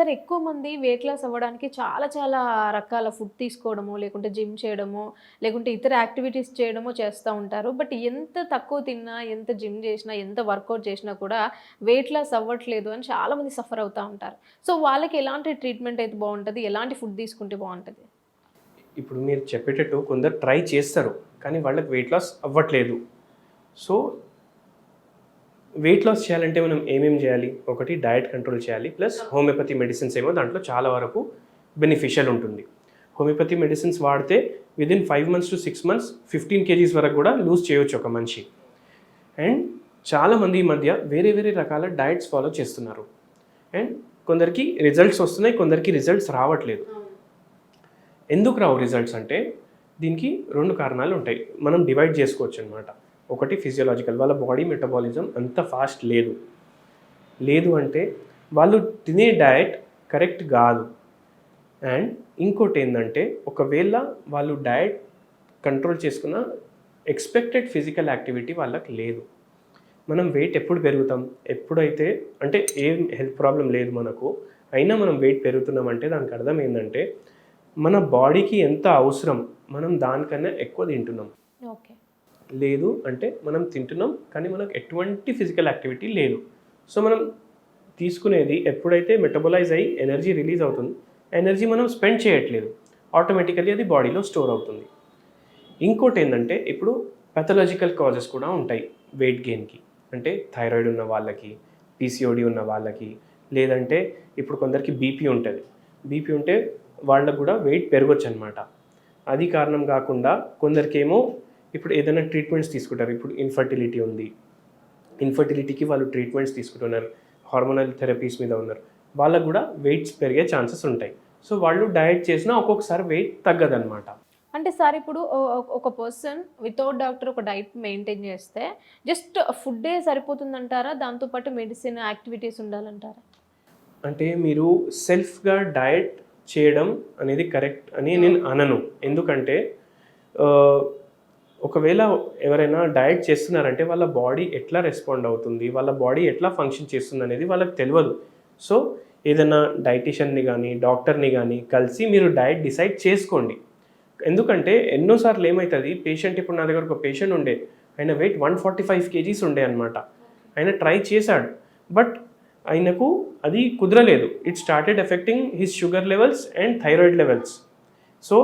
సరే ఎక్కువ మంది వెయిట్ లాస్ అవ్వడానికి చాలా చాలా రకాల ఫుడ్ తీసుకోవడము లేకుంటే జిమ్ చేయడము లేకుంటే ఇతర యాక్టివిటీస్ చేయడమో చేస్తూ ఉంటారు. బట్ ఎంత తక్కువ తిన్నా ఎంత జిమ్ చేసినా ఎంత వర్కౌట్ చేసినా కూడా వెయిట్ లాస్ అవ్వట్లేదు అని చాలామంది సఫర్ అవుతూ ఉంటారు. సో వాళ్ళకి ఎలాంటి ట్రీట్మెంట్ అయితే బాగుంటుంది? ఎలాంటి ఫుడ్ తీసుకుంటే బాగుంటుంది? ఇప్పుడు మీరు చెప్పేటట్టు కొందరు ట్రై చేస్తారు కానీ వాళ్ళకి వెయిట్ లాస్ అవ్వట్లేదు. సో వెయిట్ లాస్ చేయాలంటే మనం ఏమేం చేయాలి? ఒకటి డయట్ కంట్రోల్ చేయాలి. ప్లస్ హోమియోపతి మెడిసిన్స్ ఏమో దాంట్లో చాలా వరకు బెనిఫిషియల్ ఉంటుంది. హోమియోపతి మెడిసిన్స్ వాడితే within five months to six months fifteen KGs వరకు కూడా లూజ్ చేయొచ్చు ఒక మనిషి. అండ్ చాలామంది ఈ మధ్య వేరే వేరే రకాల డయట్స్ ఫాలో చేస్తున్నారు. అండ్ కొందరికి రిజల్ట్స్ వస్తున్నాయి కొందరికి రిజల్ట్స్ రావట్లేదు. ఎందుకు రావు రిజల్ట్స్ అంటే దీనికి రెండు కారణాలు ఉంటాయి. మనం డివైడ్ చేసుకోవచ్చు అనమాట ఒకటి ఫిజియోలాజికల్ వాళ్ళ బాడీ మెటబాలిజం అంత ఫాస్ట్ లేదు. లేదు అంటే వాళ్ళు తినే డయట్ కరెక్ట్ కాదు. అండ్ ఇంకోటి ఏంటంటే ఒకవేళ వాళ్ళు డయట్ కంట్రోల్ చేసుకున్న ఎక్స్పెక్టెడ్ ఫిజికల్ యాక్టివిటీ వాళ్ళకి లేదు. మనం వెయిట్ ఎప్పుడు పెరుగుతాం? ఎప్పుడైతే అంటే ఏం హెల్త్ ప్రాబ్లం లేదు మనకు. అయినా మనం వెయిట్ పెరుగుతున్నామంటే దానికి అర్థం ఏంటంటే మన బాడీకి ఎంత అవసరం మనం దానికన్నా ఎక్కువ తింటున్నాం. ఓకే లేదు అంటే మనం తింటున్నాం కానీ మనకు ఎటువంటి ఫిజికల్ యాక్టివిటీ లేదు. సో మనం తీసుకునేది ఎప్పుడైతే మెటబలైజ్ అయ్యి ఎనర్జీ రిలీజ్ అవుతుంది ఎనర్జీ మనం స్పెండ్ చేయట్లేదు. ఆటోమేటికలీ అది బాడీలో స్టోర్ అవుతుంది. ఇంకోటి ఏంటంటే ఇప్పుడు పెథలాజికల్ కాజెస్ కూడా ఉంటాయి వెయిట్ గెయిన్కి అంటే థైరాయిడ్ ఉన్న వాళ్ళకి పీసీఓడి ఉన్న వాళ్ళకి లేదంటే ఇప్పుడు కొందరికి బీపీ ఉంటుంది. బీపీ ఉంటే వాళ్ళకు కూడా వెయిట్ పెరగచ్చు అనమాట అది కారణం కాకుండా కొందరికేమో ఇప్పుడు ఏదైనా ట్రీట్మెంట్స్ తీసుకుంటారు. ఇప్పుడు ఇన్ఫర్టిలిటీ ఉంది. ఇన్ఫర్టిలిటీకి వాళ్ళు ట్రీట్మెంట్స్ తీసుకుంటున్నారు. హార్మోనల్ థెరపీస్ మీద ఉన్నారు. వాళ్ళకు కూడా వెయిట్స్ పెరిగే ఛాన్సెస్ ఉంటాయి. సో వాళ్ళు డయట్ చేసినా ఒక్కొక్కసారి వెయిట్ తగ్గదన్నమాట. అంటే సార్ ఇప్పుడు ఒక పర్సన్ వితౌట్ డాక్టర్ ఒక డైట్ మెయింటైన్ చేస్తే జస్ట్ ఫుడ్డే సరిపోతుందంటారా? దాంతోపాటు మెడిసిన్ యాక్టివిటీస్ ఉండాలంటారా? అంటే మీరు సెల్ఫ్గా డయట్ చేయడం అనేది కరెక్ట్ అని నేను అనను. ఎందుకంటే ఒకవేళ ఎవరైనా డయట్ చేస్తున్నారంటే వాళ్ళ బాడీ ఎట్లా రెస్పాండ్ అవుతుంది వాళ్ళ బాడీ ఎట్లా ఫంక్షన్ చేస్తుంది అనేది వాళ్ళకి తెలియదు సో ఏదైనా డైటిషియన్ని కానీ డాక్టర్ని కానీ కలిసి మీరు డయట్ డిసైడ్ చేసుకోండి. ఎందుకంటే ఎన్నోసార్లు ఏమవుతుంది పేషెంట్ ఇప్పుడు నా దగ్గర ఒక పేషెంట్ ఉండే ఆయన weight one forty five KGs ఉండే అనమాట ఆయన ట్రై చేశాడు బట్ ఆయనకు అది కుదరలేదు. It started affecting his sugar levels and thyroid levels. So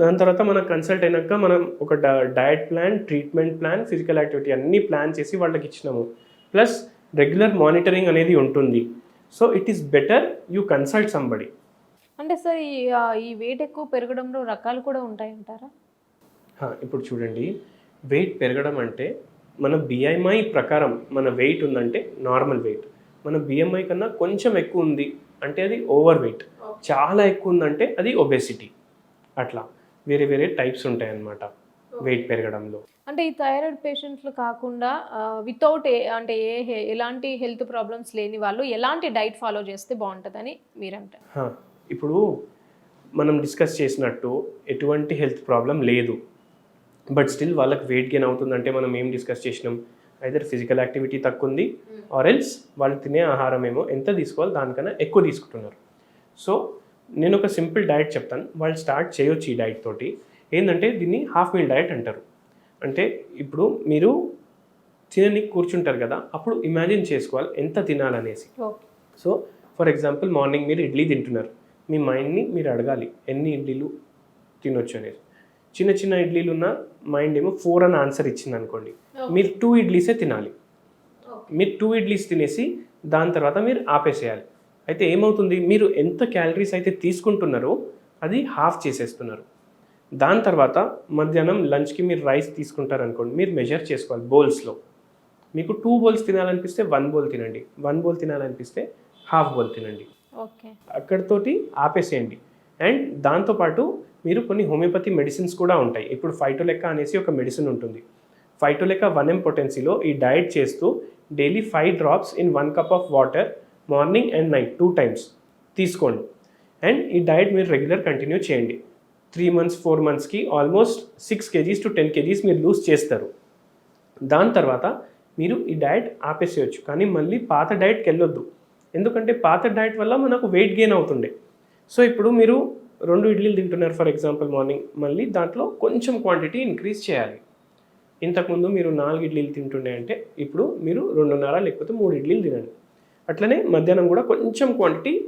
దాని తర్వాత మనం కన్సల్ట్ అయినాక మనం ఒక diet plan treatment plan physical activity అన్నీ ప్లాన్ చేసి వాళ్ళకి ఇచ్చినాము. ప్లస్ రెగ్యులర్ మానిటరింగ్ అనేది ఉంటుంది. So it is better you consult somebody అంటే సార్ ఈ వెయిట్ ఎక్కువ పెరగడంలో రకాలు కూడా ఉంటాయంటారా? ఇప్పుడు చూడండి. వెయిట్ పెరగడం అంటే మన బిఎంఐ ప్రకారం మన వెయిట్ ఉందంటే నార్మల్ వెయిట్ మన బిఎంఐ కన్నా కొంచెం ఎక్కువ ఉంది అంటే అది ఓవర్ వెయిట్ చాలా ఎక్కువ ఉందంటే అది ఒబెసిటీ అట్లా. వేరే వేరే టైప్స్ ఉంటాయి అన్నమాట వెయిట్ పెరగడంలో. అంటే ఈ థైరాయిడ్ పేషెంట్లు కాకుండా వితౌట్ అంటే ఏ ఎలాంటి హెల్త్ ప్రాబ్లమ్స్ లేని వాళ్ళు ఎలాంటి డైట్ ఫాలో చేస్తే బాగుంటుందని మీరంటారు? ఇప్పుడు మనం డిస్కస్ చేసినట్టు ఎటువంటి హెల్త్ ప్రాబ్లం లేదు. బట్ స్టిల్ వాళ్ళకి వెయిట్ గెయిన్ అవుతుందంటే మనం ఏం డిస్కస్ చేసినాం? ఐదర్ ఫిజికల్ యాక్టివిటీ తక్కువ ఉంది ఆర్ ఎల్స్ వాళ్ళు తినే ఆహారం ఏమో ఎంత తీసుకోవాలి దానికన్నా ఎక్కువ తీసుకుంటున్నారు. సో నేను ఒక సింపుల్ డయట్ చెప్తాను. వాళ్ళు స్టార్ట్ చేయొచ్చు ఈ డయట్ తోటి. ఏంటంటే దీన్ని హాఫ్ మీల్ డయట్ అంటారు. అంటే ఇప్పుడు మీరు తినని కూర్చుంటారు కదా అప్పుడు ఇమాజిన్ చేసుకోవాలి ఎంత తినాలనేసి. సో ఫర్ ఎగ్జాంపుల్ మార్నింగ్ మీరు ఇడ్లీ తింటున్నారు. మీ మైండ్ని మీరు అడగాలి ఎన్ని ఇడ్లీలు తినొచ్చు అనేది. చిన్న చిన్న ఇడ్లీలు ఉన్న మైండ్ ఏమో ఫోర్ అని ఆన్సర్ ఇచ్చింది అనుకోండి. మీరు టూ ఇడ్లీసే తినాలి. మీరు టూ ఇడ్లీస్ తినేసి దాని తర్వాత మీరు ఆపేసేయాలి. అయితే ఏమవుతుంది? మీరు ఎంత క్యాలరీస్ అయితే తీసుకుంటున్నారో అది హాఫ్ చేసేస్తున్నారు. దాని తర్వాత మధ్యాహ్నం లంచ్కి మీరు రైస్ తీసుకుంటారు అనుకోండి మీరు మెజర్ చేసుకోవాలి బౌల్స్లో మీకు టూ బౌల్స్ తినాలనిపిస్తే వన్ బౌల్ తినండి వన్ బౌల్ తినాలనిపిస్తే హాఫ్ బౌల్ తినండి. ఓకే. అక్కడితోటి ఆపేసేయండి. అండ్ దాంతోపాటు మీరు కొన్ని హోమియోపతి మెడిసిన్స్ కూడా ఉంటాయి. ఇప్పుడు ఫైటోలెక్క అనేసి ఒక మెడిసిన్ ఉంటుంది. ఫైటోలెక్క వన్ ఎం పొటెన్సీలో ఈ డయట్ చేస్తూ daily five drops in one cup of water morning and night two times తీసుకోండి. అండ్ ఈ డైట్ మీరు రెగ్యులర్ కంటిన్యూ చేయండి. త్రీ మంత్స్ ఫోర్ మంత్స్కి almost six KGs to ten KGs మీరు లూజ్ చేస్తారు. దాని తర్వాత మీరు ఈ డైట్ ఆపేసేయచ్చు. కానీ మళ్ళీ పాత డైట్కి వెళ్ళొద్దు. ఎందుకంటే పాత డైట్ వల్ల మనకు వెయిట్ గెయిన్ అవుతుండే. సో ఇప్పుడు మీరు రెండు ఇడ్లీలు తింటున్నారు ఫర్ ఎగ్జాంపుల్ మార్నింగ్. మళ్ళీ దాంట్లో కొంచెం క్వాంటిటీ ఇంక్రీజ్ చేయాలి. ఇంతకుముందు మీరు నాలుగు ఇడ్లీలు తింటుండే అంటే ఇప్పుడు మీరు రెండున్నర లేకపోతే మూడు ఇడ్లీలు తినండి. అట్లనే మధ్యాహ్నం కూడా కొంచెం క్వాంటిటీ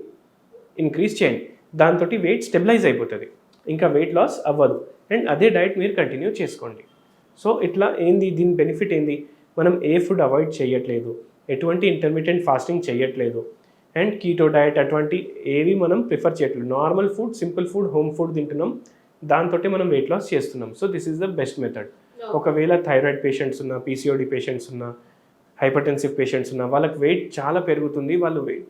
ఇంక్రీజ్ చేయండి. దాంతో వెయిట్ స్టెబిలైజ్ అయిపోతుంది. ఇంకా వెయిట్ లాస్ అవ్వదు. అండ్ అదే డైట్ మీరు కంటిన్యూ చేసుకోండి. సో ఇట్లా ఏంది? దీని బెనిఫిట్ ఏంది? మనం ఏ ఫుడ్ అవాయిడ్ చేయట్లేదు. ఎటువంటి ఇంటర్మీడియట్ ఫాస్టింగ్ చేయట్లేదు. అండ్ కీటో డయట్ అటువంటి ఏవి మనం ప్రిఫర్ చేయట్లేదు. Normal food simple food home food తింటున్నాం. దాంతో మనం వెయిట్ లాస్ చేస్తున్నాం. So this is the best method ఒకవేళ థైరాయిడ్ పేషెంట్స్ ఉన్నా పీసీఓడి పేషెంట్స్ ఉన్నా హైపర్టెన్సివ్ పేషెంట్స్ ఉన్నా వాళ్ళకి వెయిట్ చాలా పెరుగుతుంది. వాళ్ళు వెయిట్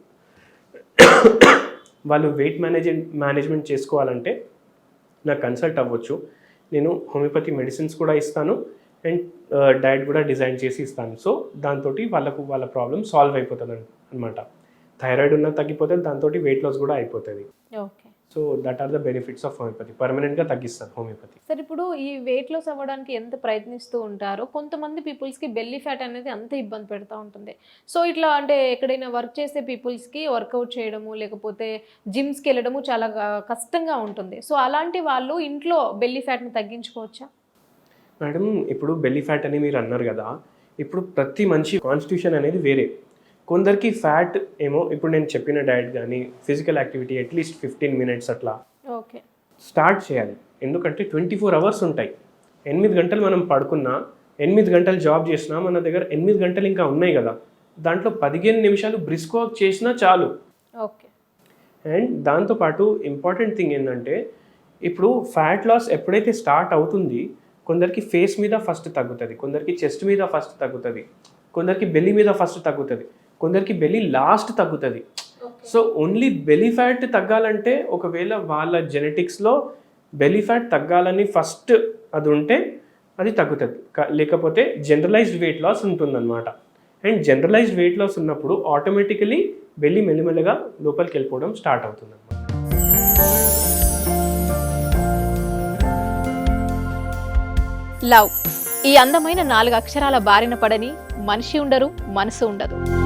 వాళ్ళు వెయిట్ మేనేజ్ మేనేజ్మెంట్ చేసుకోవాలంటే నాకు కన్సల్ట్ అవ్వచ్చు. నేను హోమియోపతి మెడిసిన్స్ కూడా ఇస్తాను అండ్ డైట్ కూడా డిజైన్ చేసి ఇస్తాను. సో దాంతో వాళ్ళకు వాళ్ళ ప్రాబ్లం సాల్వ్ అయిపోతుంది అనమాట థైరాయిడ్ ఉన్న తగ్గిపోతే దాంతో వెయిట్ లాస్ కూడా అయిపోతుంది. Okay. So that are the benefits of homeopathy. పర్మనెంట్గా తగ్గిస్తాను హోమియోపతి. సార్ ఇప్పుడు ఈ వెయిట్ లాస్ అవ్వడానికి ఎంత ప్రయత్నిస్తూ ఉంటారో కొంతమంది పీపుల్స్కి బెల్లీ ఫ్యాట్ అనేది అంత ఇబ్బంది పెడతా ఉంటుంది. సో ఇట్లా అంటే ఎక్కడైనా వర్క్ చేసే పీపుల్స్కి వర్కౌట్ చేయడము లేకపోతే జిమ్స్కి వెళ్ళడము చాలా కష్టంగా ఉంటుంది. సో అలాంటి వాళ్ళు ఇంట్లో బెల్లీ ఫ్యాట్ని తగ్గించుకోవచ్చా? మేడం ఇప్పుడు బెల్లీ ఫ్యాట్ అని మీరు అన్నారు కదా ఇప్పుడు ప్రతి మనిషి కాన్స్టిట్యూషన్ అనేది వేరే. కొందరికి ఫ్యాట్ ఏమో ఇప్పుడు నేను చెప్పిన డయట్ కానీ physical activity at least fifteen minutes అట్లా ఓకే. స్టార్ట్ చేయాలి. ఎందుకంటే ట్వంటీ ఫోర్ అవర్స్ ఉంటాయి. ఎనిమిది గంటలు మనం పడుకున్నా ఎనిమిది గంటలు జాబ్ చేసినా మన దగ్గర ఎనిమిది గంటలు ఇంకా ఉన్నాయి కదా. దాంట్లో పదిహేను నిమిషాలు బ్రిస్క్ వాక్ చేసినా చాలు. ఓకే. అండ్ దాంతోపాటు ఇంపార్టెంట్ థింగ్ ఏంటంటే ఇప్పుడు ఫ్యాట్ లాస్ ఎప్పుడైతే స్టార్ట్ అవుతుంది కొందరికి ఫేస్ మీద ఫస్ట్ తగ్గుతుంది కొందరికి చెస్ట్ మీద ఫస్ట్ తగ్గుతుంది కొందరికి బెల్లి మీద ఫస్ట్ తగ్గుతుంది. కొందరికి బెల్లి లాస్ట్ తగ్గుతుంది. సో ఓన్లీ బెలీ ఫ్యాట్ తగ్గాలంటే ఒకవేళ వాళ్ళ జెనెటిక్స్లో బెలీ ఫ్యాట్ తగ్గాలని ఫస్ట్ అది ఉంటే అది తగ్గుతుంది. క- లేకపోతే జనరలైజ్డ్ వెయిట్ లాస్ ఉంటుందన్నమాట. అండ్ జనరలైజ్డ్ వెయిట్ లాస్ ఉన్నప్పుడు ఆటోమేటికలీ బెల్లి మెల్లిమెల్లగా లోపలికి వెళ్ళిపోవడం స్టార్ట్ అవుతుంది లవ్. ఈ అందమైన నాలుగు అక్షరాల బారిన పడని మనిషి ఉండరు మనసు ఉండదు.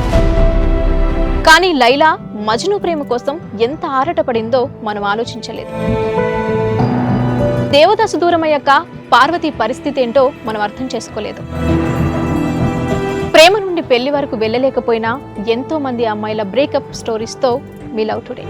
కానీ లైలా మజ్ను ప్రేమ కోసం ఎంత ఆరాటపడిందో మనం ఆలోచించలేదు. దేవదాసు దూరమయ్యాక పార్వతి పరిస్థితి ఏంటో మనం అర్థం చేసుకోలేదు. ప్రేమ నుండి పెళ్ళి వరకు వెళ్ళలేకపోయినా ఎంతో మంది అమ్మాయిల బ్రేకప్ స్టోరీస్తో మీ లవ్ టుడే